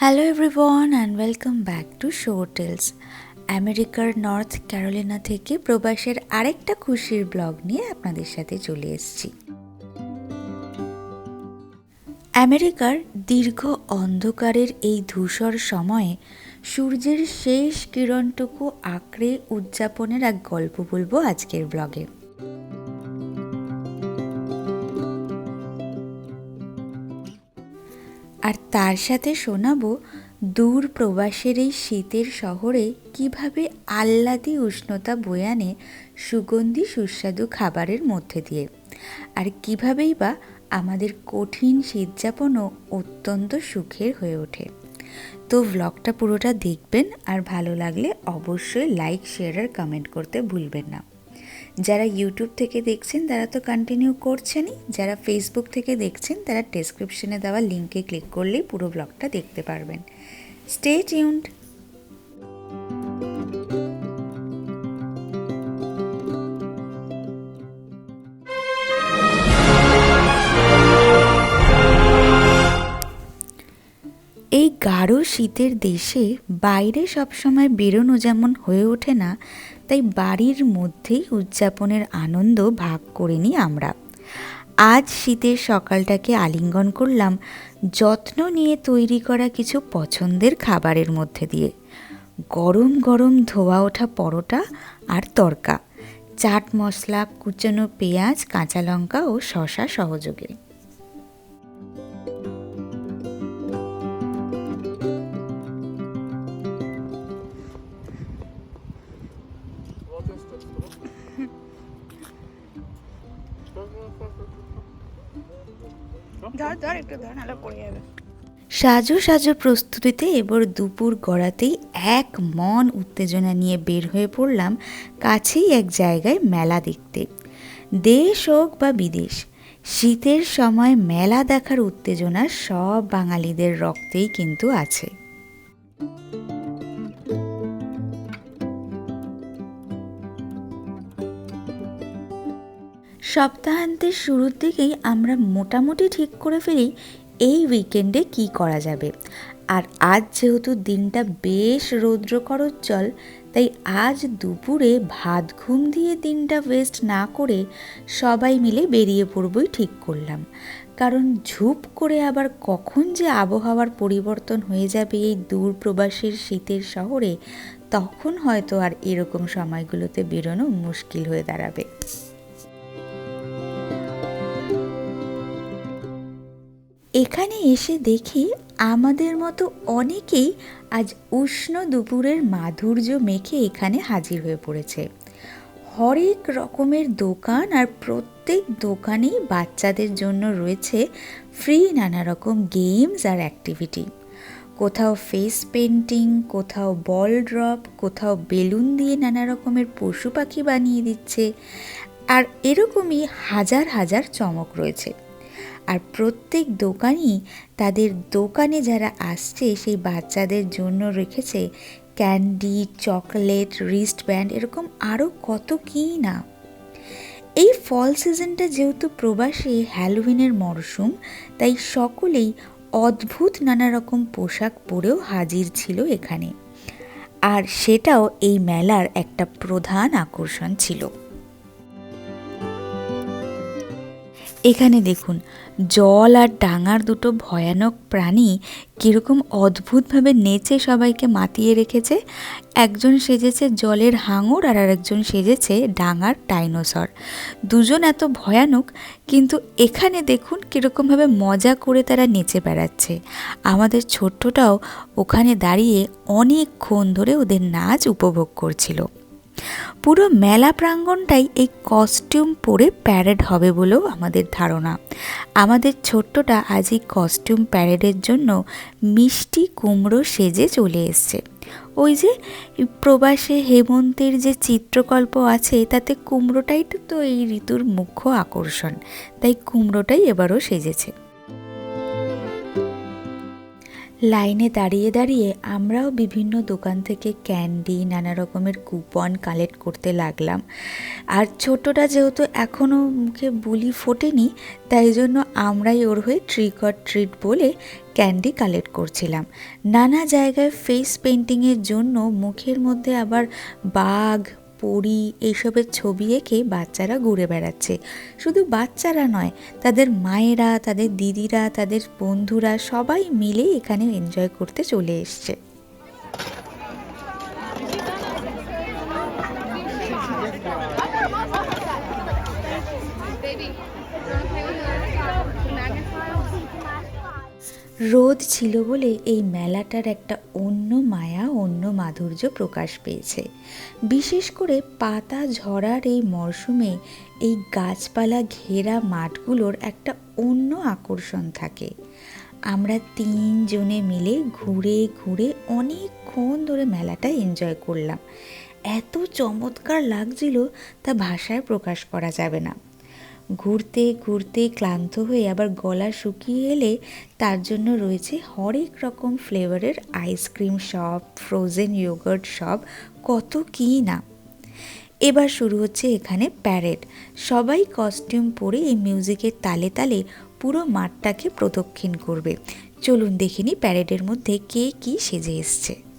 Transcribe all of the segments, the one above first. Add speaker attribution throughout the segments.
Speaker 1: Hello everyone and welcome back to show tells আমেরিকার North Carolina থেকে প্রবাসের আরেকটা খুশির ব্লগ নিয়ে আপনাদের সাথে চলে এসেছি। আমেরিকার দীর্ঘ অন্ধকারের এই ধূসর সময়ে সূর্যের শেষ কিরণটুকু আঁকড়ে উদযাপনের এক গল্প বলব আজকের ব্লগে। আর তার সাথে শোনাবো দূর প্রবাসের এই শীতের শহরে কীভাবে আহ্লাদি উষ্ণতা বয়ে আনে সুগন্ধি সুস্বাদু খাবারের মধ্যে দিয়ে। আর কিভাবেই বা আমাদের কঠিন শীতযাপনও অত্যন্ত সুখের হয়ে ওঠে। তো ভ্লগটা পুরোটা দেখবেন আর ভালো লাগলে অবশ্যই লাইক শেয়ার আর কমেন্ট করতে ভুলবেন না। যারা ইউটিউব থেকে দেখছেন, তারা তো কন্টিনিউ করছেনই। যারা ফেসবুক থেকে দেখছেন, তারা ডেসক্রিপশনে দেওয়া লিঙ্কে ক্লিক করলেই পুরো ব্লগটা দেখতে পারবেন। স্টে টিউনড শীতের দেশে বাইরে সবসময় বেরোনো যেমন হয়ে ওঠে না, তাই বাড়ির মধ্যেই উদযাপনের আনন্দ ভাগ করে নিই আমরা। আজ শীতের সকালটাকে আলিঙ্গন করলাম যত্ন নিয়ে তৈরি করা কিছু পছন্দের খাবারের মধ্যে দিয়ে। গরম গরম ধোয়া ওঠা পরোটা আর তরকা, চাট মশলা, কুচানো পেঁয়াজ, কাঁচা লঙ্কা ও শশা সহযোগে। সাজো সাজো প্রস্তুতিতে এবার দুপুর গড়াতেই এক মন উত্তেজনা নিয়ে বের হয়ে পড়লাম কাছেই এক জায়গায় মেলা দেখতে। দেশ হোক বা বিদেশ, শীতের সময় মেলা দেখার উত্তেজনা সব বাঙালিদের রক্তেই কিন্তু আছে। সপ্তাহান্তের শুরুর দিকেই আমরা মোটামুটি ঠিক করে ফেলি এই উইকেন্ডে কি করা যাবে। আর আজ যেহেতু দিনটা বেশ রৌদ্র করজ্জ্বল তাই আজ দুপুরে ভাত ঘুম দিয়ে দিনটা ওয়েস্ট না করে সবাই মিলে বেরিয়ে পড়বই ঠিক করলাম। কারণ ঝুপ করে আবার কখন যে আবহাওয়ার পরিবর্তন হয়ে যাবে এই দূর প্রবাসীর শীতের শহরে, তখন হয়তো আর এরকম সময়গুলোতে বেরোনো মুশকিল হয়ে দাঁড়াবে। এখানে এসে দেখি আমাদের মতো অনেকেই আজ উষ্ণ দুপুরের মাধুর্য মেখে এখানে হাজির হয়ে পড়েছে। হরেক রকমের দোকান আর প্রত্যেক দোকানেই বাচ্চাদের জন্য রয়েছে ফ্রি নানা রকম গেমস আর অ্যাক্টিভিটি কোথাও ফেস পেন্টিং কোথাও বল ড্রপ কোথাও বেলুন দিয়ে নানা রকমের পশু পাখি বানিয়ে দিচ্ছে। আর এরকমই হাজার হাজার চমক রয়েছে। আর প্রত্যেক দোকানই তাদের দোকানে যারা আসছে, সেই বাচ্চাদের জন্য রেখেছে ক্যান্ডি, চকলেট রিস্ট ব্যান্ড এরকম আরও কত কী না। এই ফল সিজনটা যেহেতু প্রবাসে হ্যালোউইনের মরশুম, তাই সকলেই অদ্ভুত নানা রকম পোশাক পরেও হাজির ছিল এখানে। আর সেটাও এই মেলার একটা প্রধান আকর্ষণ ছিল। এখানে দেখুন, জল আর ডাঙার দুটো ভয়ানক প্রাণী কীরকম অদ্ভুতভাবে নেচে সবাইকে মাতিয়ে রেখেছে। একজন সেজেছে জলের হাঙর আর আরেকজন সেজেছে ডাঙার ডাইনোসর। দুজন এত ভয়ানক, কিন্তু এখানে দেখুন কীরকমভাবে মজা করে তারা নেচে বেড়াচ্ছে। আমাদের ছোট্টটাও ওখানে দাঁড়িয়ে অনেকক্ষণ ধরে ওদের নাচ উপভোগ করছিল। পুরো মেলা প্রাঙ্গণটাই এই কস্টিউম পরে প্যারেড হবে বলেও আমাদের ধারণা। আমাদের ছোট্টটা আজ এই কস্টিউম প্যারেডের জন্য মিষ্টি কুমড়ো সেজে চলে এসছে। ওই যে প্রবাসে হেমন্তের যে চিত্রকল্প আছে, তাতে কুমড়োটাই তো এই ঋতুর মুখ্য আকর্ষণ, তাই কুমড়োটাই এবারও সেজেছে। লাইনে দাঁড়িয়ে দাঁড়িয়ে আমরাও বিভিন্ন দোকান থেকে ক্যান্ডি, নানা রকমের কুপন কালেক্ট করতে লাগলাম। আর ছোটটা যেহেতু এখনও মুখে বুলি ফোটেনি, তাই জন্য আমরাই ওর হয়ে ট্রিক ট্রিট বলে ক্যান্ডি কালেক্ট করছিলাম। নানা জায়গায় ফেস পেন্টিংয়ের জন্য মুখের মধ্যে আবার বাঘ পরি এইসবের ছবি এঁকে বাচ্চারা ঘুরে বেড়াচ্ছে। শুধু বাচ্চারা নয়, তাদের মায়েরা, তাদের দিদিরা, তাদের বন্ধুরা সবাই মিলে এখানে এনজয় করতে চলে এসছে। রোদ ছিল বলে এই মেলাটার একটা অন্য মায়া, অন্য মাধুর্য প্রকাশ পেয়েছে। বিশেষ করে পাতা ঝরার এই মরশুমে এই গাছপালা ঘেরা মাঠগুলোর একটা অন্য আকর্ষণ থাকে। আমরা তিনজনে মিলে ঘুরে ঘুরে অনেকক্ষণ ধরে মেলাটা এনজয় করলাম। এত চমৎকার লাগছিল তা ভাষায় প্রকাশ করা যাবে না। ঘুরতে ঘুরতে ক্লান্ত হয়ে আবার গলা শুকিয়ে এলে তার জন্য রয়েছে হরেক রকম ফ্লেভারের ice cream shop frozen yogurt shop কত কী না। এবার শুরু হচ্ছে এখানে প্যারেড সবাই কস্টিউম পরে এই মিউজিকের তালে তালে পুরো মাঠটাকে প্রদক্ষিণ করবে। চলুন দেখিনি প্যারেডের মধ্যে কে কী সেজে এসছে।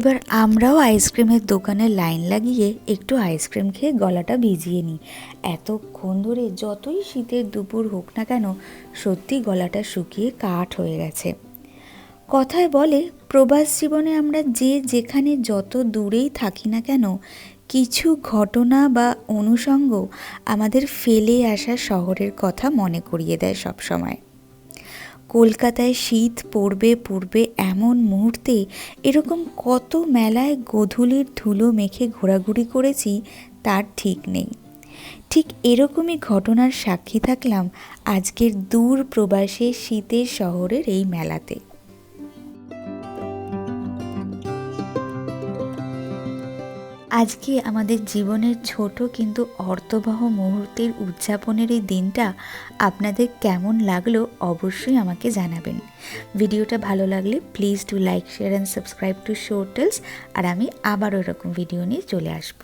Speaker 1: এবার আমরাও আইসক্রিমের দোকানে লাইন লাগিয়ে একটু আইসক্রিম খেয়ে গলাটা ভিজিয়ে নিই। এতক্ষণ ধরে যতই শীতের দুপুর হোক না কেন, সত্যি গলাটা শুকিয়ে কাঠ হয়ে গেছে। কথায় বলে, প্রবাস জীবনে আমরা যে যেখানে যত দূরেই থাকি না কেন, কিছু ঘটনা বা অনুষঙ্গ আমাদের ফেলে আসা শহরের কথা মনে করিয়ে দেয় সবসময়। কলকাতায় শীত পড়বে পড়বে এমন মুহূর্তে এরকম কত মেলায় গোধূলির ধুলো মেখে ঘোরাঘুরি করেছি তার ঠিক নেই। ঠিক এরকমই ঘটনার সাক্ষী থাকলাম আজকের দূর প্রবাসে শীতের শহরের এই মেলাতে। আজকে আমাদের জীবনের ছোট কিন্তু অর্থবহ মুহূর্তের উদযাপনের এই দিনটা আপনাদের কেমন লাগল অবশ্যই আমাকে জানাবেন। ভিডিওটা ভালো লাগলে please to like share and subscribe to show tales আর আমি আবারও এরকম ভিডিও নিয়ে চলে আসব।